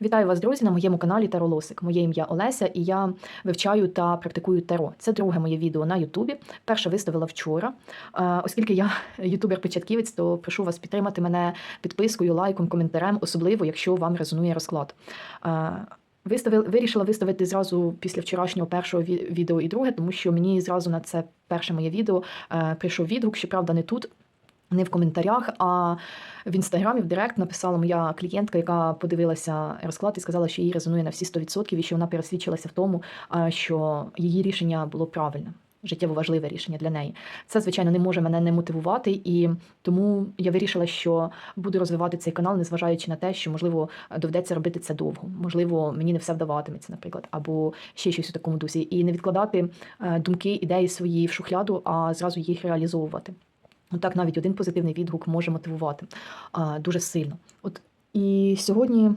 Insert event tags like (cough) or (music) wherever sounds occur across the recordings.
Вітаю вас, друзі, на моєму каналі Таролосик. Моє ім'я Олеся, і я вивчаю та практикую таро. Це друге моє відео на Ютубі. Перше виставила вчора. Е, Оскільки я (laughs) ютубер-початківець, то прошу вас підтримати мене підпискою, лайком, коментарем, особливо якщо вам резонує розклад. Е, Виставила, вирішила виставити зразу після вчорашнього першого відео і друге, тому що мені зразу на це перше моє відео е, прийшов відгук, щоправда, не тут, не в коментарях, а в інстаграмі в Директ написала моя клієнтка, яка подивилася розклад і сказала, що їй резонує на всі 100% і що вона пересвідчилася в тому, що її рішення було правильне. Життєво важливе рішення для неї. Це, звичайно, не може мене не мотивувати, і тому я вирішила, що буду розвивати цей канал, незважаючи на те, що можливо доведеться робити це довго. Можливо, мені не все вдаватиметься, наприклад, або ще щось у такому дусі, і не відкладати е, думки, ідеї свої в шухляду, а зразу їх реалізовувати. Отак навіть один позитивний відгук може мотивувати дуже сильно. От і сьогодні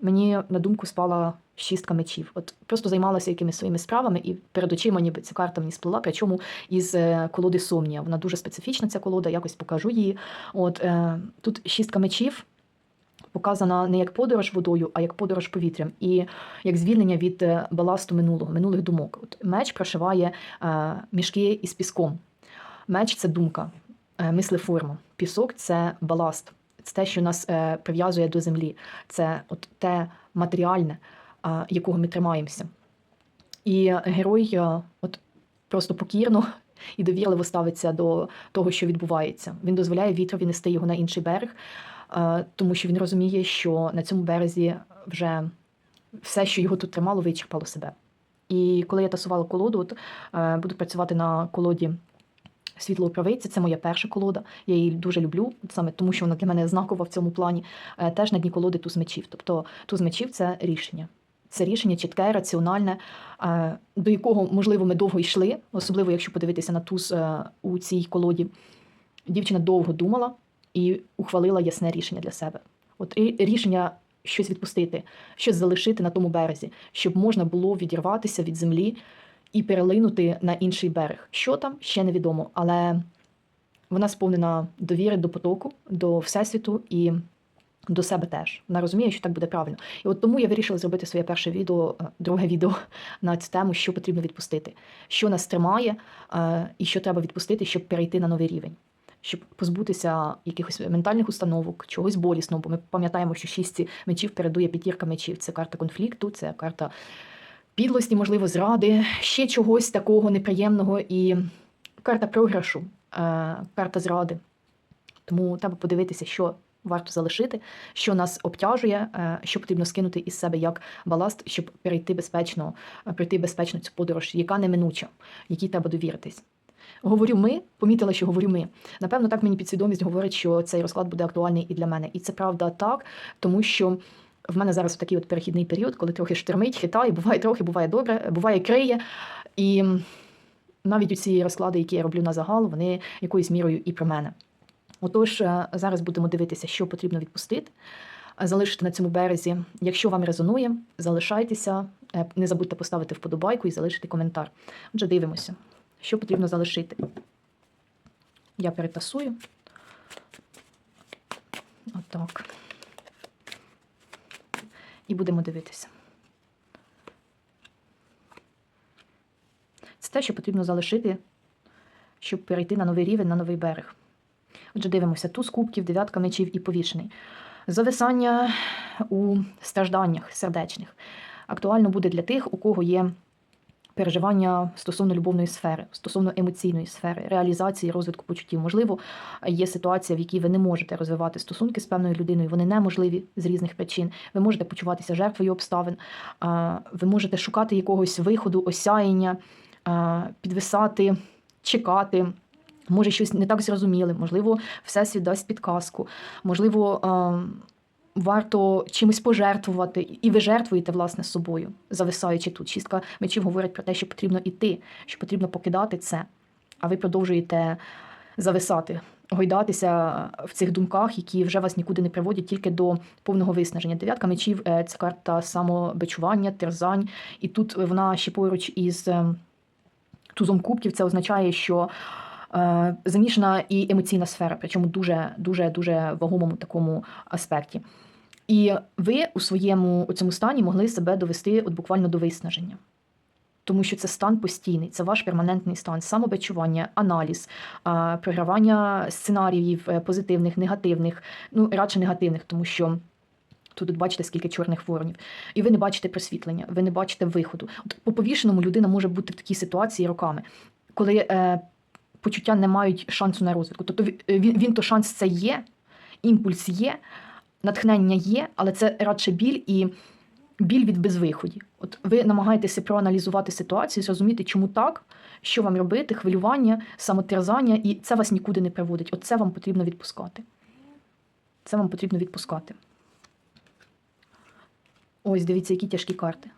мені на думку спала шістка мечів. От просто займалася якимись своїми справами, і перед очима ніби ця карта мені сплила, причому із е, колоди Сомнія. Вона дуже специфічна, ця колода, якось покажу її. От е, тут шістка мечів. Показана не як подорож водою, а як подорож повітрям, і як звільнення від е, баласту минулого, минулих думок. От меч прошиває мішки із піском. Меч це думка, е, мислеформа. Пісок це баласт, це те, що нас е, прив'язує до землі. Це от те матеріальне, якого ми тримаємося. І герой е, от просто покірно і довірливо ставиться до того, що відбувається. Він дозволяє вітрові нести його на інший берег, тому що він розуміє, що на цьому березі вже все, що його тут тримало, вичерпало себе. І коли я тасувала колоду, от, буду працювати на колоді світло правиці, це моя перша колода. Я її дуже люблю, саме тому що вона для мене знакова в цьому плані. Е, Теж на дні колоди туз мечів. Тобто туз мечів це рішення. Це рішення чітке, раціональне, е, до якого, можливо, ми довго йшли, особливо якщо подивитися на туз е, у цій колоді. Дівчина довго думала і ухвалила ясне рішення для себе. От рішення щось відпустити, щось залишити на тому березі, щоб можна було відірватися від землі і перелинути на інший берег. Що там, ще невідомо, але вона сповнена довіри до потоку, до всесвіту і до себе теж. Вона розуміє, що так буде правильно. І от тому я вирішила зробити своє перше відео, е, друге відео (laughs) на цю тему, що потрібно відпустити, що нас тримає е, і що треба відпустити, щоб перейти на новий рівень. Щоб позбутися якихось ментальних установок, чогось болісного, бо ми пам'ятаємо, що шість мечів передує п'ятірка мечів. Це карта конфлікту, це карта підлості, можливо, зради, ще чогось такого неприємного і карта програшу, е, карта зради. Тому треба подивитися, що варто залишити, що нас обтяжує, е, що потрібно скинути із себе як баласт, щоб перейти безпечно, е, пройти безпечно цю подорож, яка неминуча, якій треба довіритись. Говорю ми, помітила, що говорю ми. Напевно, так мені підсвідомість говорить, що цей розклад буде актуальний і для мене. І це правда так, тому що в мене зараз такий от перехідний період, коли трохи штормить, хитає, буває трохи, буває добре, буває криє. І навіть у ці розклади, які я роблю на загал, вони якоюсь мірою і про мене. Отож, е, зараз будемо дивитися, що потрібно відпустити, е, залишити на цьому березі. Якщо вам резонує, залишайтеся, Е, не забудьте поставити вподобайку і залишити коментар. Отже, дивимося, що потрібно залишити. Я перетасую. Отак. І будемо дивитися. Це те, що потрібно залишити, щоб перейти на новий рівень, на новий берег. Отже, дивимося, туз кубків, дев'ятка мечів і повішений. Зависання у стражданнях сердечних. Актуально буде для тих, у кого є переживання стосовно любовної сфери, стосовно емоційної сфери, реалізації, розвитку почуттів. Можливо, є ситуація, в якій ви не можете розвивати стосунки з певною людиною, вони неможливі з різних причин. Ви можете почуватися жертвою обставин, ви можете шукати якогось виходу, осяяння, підвисати, чекати. Може, щось не так зрозуміли, можливо, всесвіт дасть підказку, можливо, а, варто чимось пожертвувати, і ви жертвуєте власне собою, зависаючи тут. Шістка мечів говорить про те, що потрібно іти, що потрібно покидати це, а ви продовжуєте зависати, гойдатися в цих думках, які вже вас нікуди не приводять, тільки до повного виснаження. Дев'ятка мечів е, це карта самобичування, терзань, і тут вона ще поруч із е, тузом кубків. Це означає, що замішана і емоційна сфера, причому дуже дуже дуже вагомому такому аспекті. І ви у своєму у цьому стані могли себе довести от буквально до виснаження. Тому що це стан постійний, це ваш перманентний стан, самобичування, аналіз, а, програвання сценаріїв е, позитивних, негативних, ну радше негативних, тому що тут от бачите, скільки чорних воронів. І ви не бачите просвітлення, ви не бачите виходу. От по повішеному людина може бути в такій ситуації роками, коли е, почуття не мають шансу на розвитку. Тобто він, він то шанс це є, імпульс є, натхнення є, але це радше біль і біль від безвиході. От ви намагаєтеся проаналізувати ситуацію, зрозуміти, чому так, що вам робити, хвилювання, самотерзання, і це вас нікуди не приводить. От це вам потрібно відпускати. Це вам потрібно відпускати. Ось, дивіться, які тяжкі карти.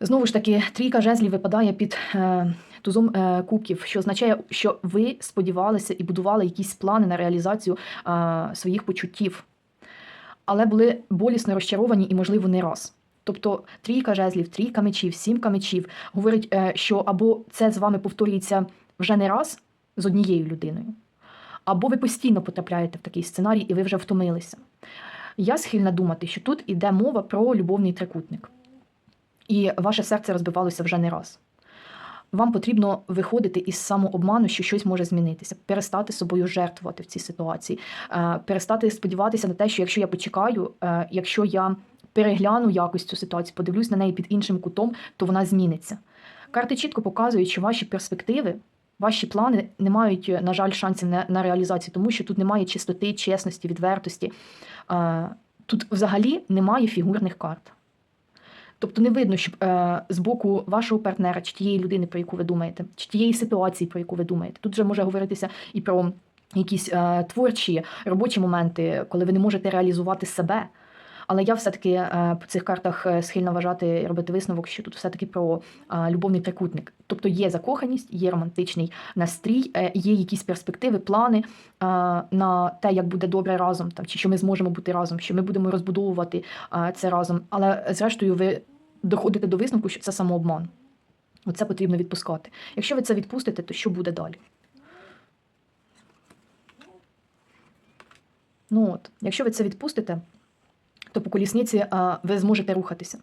Знову ж таки, трійка жезлів випадає під е, тузом е, кубків, що означає, що ви сподівалися і будували якісь плани на реалізацію е, своїх почуттів, але були болісно розчаровані і, можливо, не раз. Тобто трійка жезлів, трійка мечів, сімка мечів говорить, е, що або це з вами повторюється вже не раз з однією людиною, або ви постійно потрапляєте в такий сценарій, і ви вже втомилися. Я схильна думати, що тут іде мова про любовний трикутник, і ваше серце розбивалося вже не раз. Вам потрібно виходити із самообману, що щось може змінитися, перестати собою жертвувати в цій ситуації, е, перестати сподіватися на те, що якщо я почекаю, е, якщо я перегляну якось цю ситуацію, подивлюсь на неї під іншим кутом, то вона зміниться. Карти чітко показують, що ваші перспективи, ваші плани не мають, е, на жаль, шансів на, на реалізацію, тому що тут немає чистоти, чесності, відвертості. Тут взагалі немає фігурних карт. Тобто не видно, щоб е, з боку вашого партнера, чи тієї людини, про яку ви думаєте, чи тієї ситуації, про яку ви думаєте. Тут вже може говоритися і про якісь е, творчі робочі моменти, коли ви не можете реалізувати себе. Але я все-таки е, по цих картах е, схильна вважати і робити висновок, що тут все-таки про е, любовний трикутник. Тобто є закоханість, є романтичний настрій, е, є якісь перспективи, плани е, на те, як буде добре разом, там, чи що ми зможемо бути разом, що ми будемо розбудовувати е, це разом. Але зрештою, ви доходите до висновку, що це самообман. Оце потрібно відпускати. Якщо ви це відпустите, то що буде далі? Ну от, якщо ви це відпустите, то по колісниці а, ви зможете рухатися.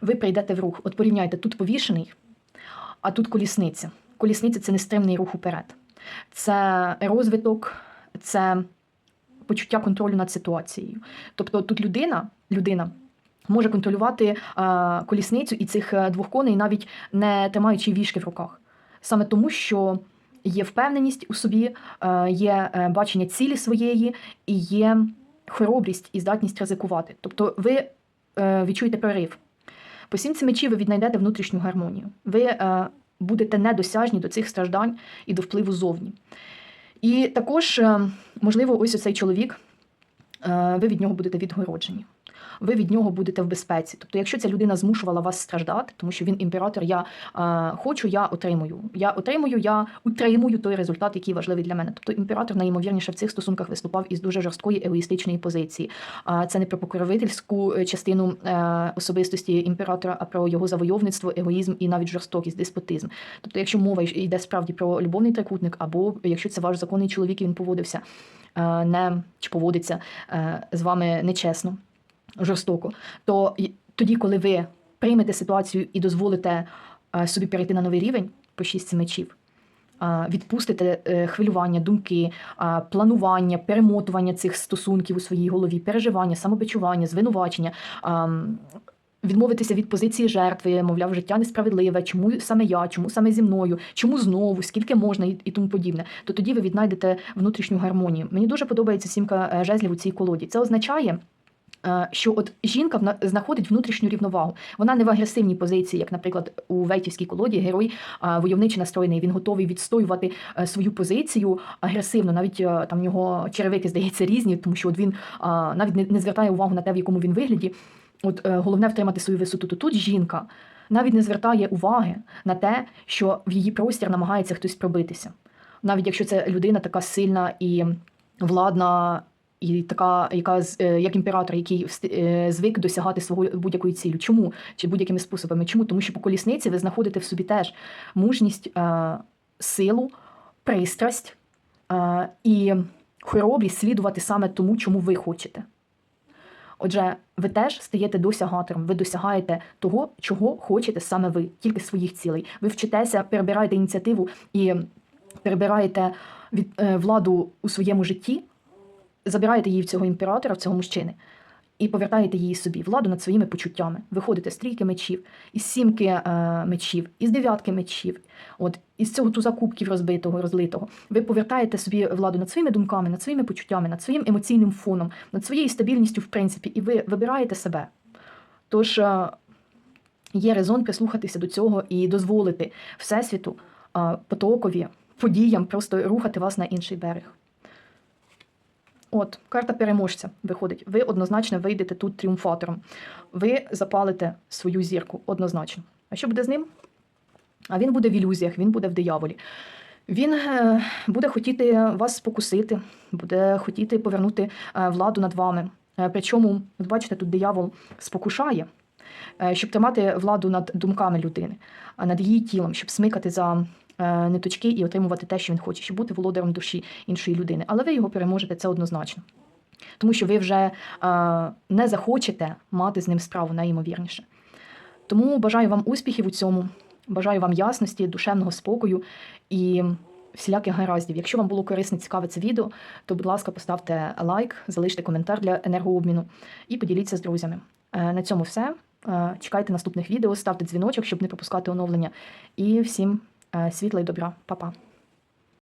Ви прийдете в рух. От порівняйте, тут повішений, а тут колісниця. Колісниця це нестримний рух уперед. Це розвиток, це почуття контролю над ситуацією. Тобто тут людина, людина може контролювати а, колісницю і цих е, двох коней, навіть не тримаючи вішки в руках. Саме тому, що є впевненість у собі, е, є е, бачення цілі своєї і є хоробрість і здатність ризикувати. Тобто ви е, відчуєте прорив. По сімці мечів ви віднайдете внутрішню гармонію. Ви е, будете недосяжні до цих страждань і до впливу зовні. І також, е, можливо, ось оцей чоловік, е, ви від нього будете відгороджені. Ви від нього будете в безпеці. Тобто, якщо ця людина змушувала вас страждати, тому що він імператор, я е, хочу, я отримую. Я отримую, я утримую той результат, який важливий для мене. Тобто імператор найімовірніше в цих стосунках виступав із дуже жорсткої егоїстичної позиції. А це не про покровительську е, частину е, особистості імператора, а про його завойовництво, егоїзм і навіть жорстокість, деспотизм. Тобто, якщо мова йде справді про любовний трикутник, або якщо це ваш законний чоловік, і він поводився е, не чи поводиться е, з вами нечесно жорстоко, то тоді, коли ви приймете ситуацію і дозволите е, собі перейти на новий рівень по шістці мечів, відпустите е, хвилювання, думки, планування, перемотування цих стосунків у своїй голові, переживання, самобичування, звинувачення. Відмовитися від позиції жертви, мовляв, життя несправедливе, чому саме я, чому саме зі мною, чому знову, скільки можна і, тому подібне, то тоді ви віднайдете внутрішню гармонію. Мені дуже подобається сімка е, жезлів у цій колоді. Це означає, що от жінка знаходить внутрішню рівновагу. Вона не в агресивній позиції, як, наприклад, у Вейтівській колоді герой а, войовниче настроєний. Він готовий відстоювати е, свою позицію агресивно. Навіть е, там в нього черевики здається різні, тому що от він навіть не, звертає увагу на те, в якому він вигляді. От е, головне втримати свою висоту. То тут жінка навіть не звертає уваги на те, що в її простір намагається хтось пробитися. Навіть якщо це людина така сильна і владна, і така, яка е, як імператор, який е, звик досягати свого будь-якої цілі. Чому? Чи будь-якими способами? Чому? Тому що по колісниці ви знаходите в собі теж мужність, е, силу, пристрасть і хоробрість слідувати саме тому, чому ви хочете. Отже, ви теж стаєте досягатором, ви досягаєте того, чого хочете саме ви, тільки своїх цілей. Ви вчитеся, перебираєте ініціативу і перебираєте від, владу у своєму житті, забираєте її в цього імператора, в цього мужчини, і повертаєте її собі, владу над своїми почуттями. Виходите з трійки мечів, із сімки е, мечів, із дев'ятки мечів, от із цього туза кубків розбитого, розлитого. Ви повертаєте собі владу над своїми думками, над своїми почуттями, над своїм емоційним фоном, над своєю стабільністю, в принципі, і ви вибираєте себе. Тож е, є резон прислухатися до цього і дозволити Всесвіту, е, потокові, подіям просто рухати вас на інший берег. От, карта переможця виходить. Ви однозначно вийдете тут тріумфатором. Ви запалите свою зірку однозначно. А що буде з ним? А він буде в ілюзіях, він буде в дияволі. Він е, буде хотіти вас спокусити, буде хотіти повернути е, владу над вами. Е, Причому, бачите, тут диявол спокушає, щоб тримати владу над думками людини, над її тілом, щоб смикати за ниточки і отримувати те, що він хоче, щоб бути володарем душі іншої людини. Але ви його переможете це однозначно. Тому що ви вже е, не захочете мати з ним справу найімовірніше. Тому бажаю вам успіхів у цьому, бажаю вам ясності, душевного спокою і всіляких гараздів. Якщо вам було корисне, цікаве це відео, то, будь ласка, поставте лайк, залиште коментар для енергообміну і поділіться з друзями. Е, На цьому все. Е, Чекайте наступних відео, ставте дзвіночок, щоб не пропускати оновлення. І всім е, світла і добра. Па-па.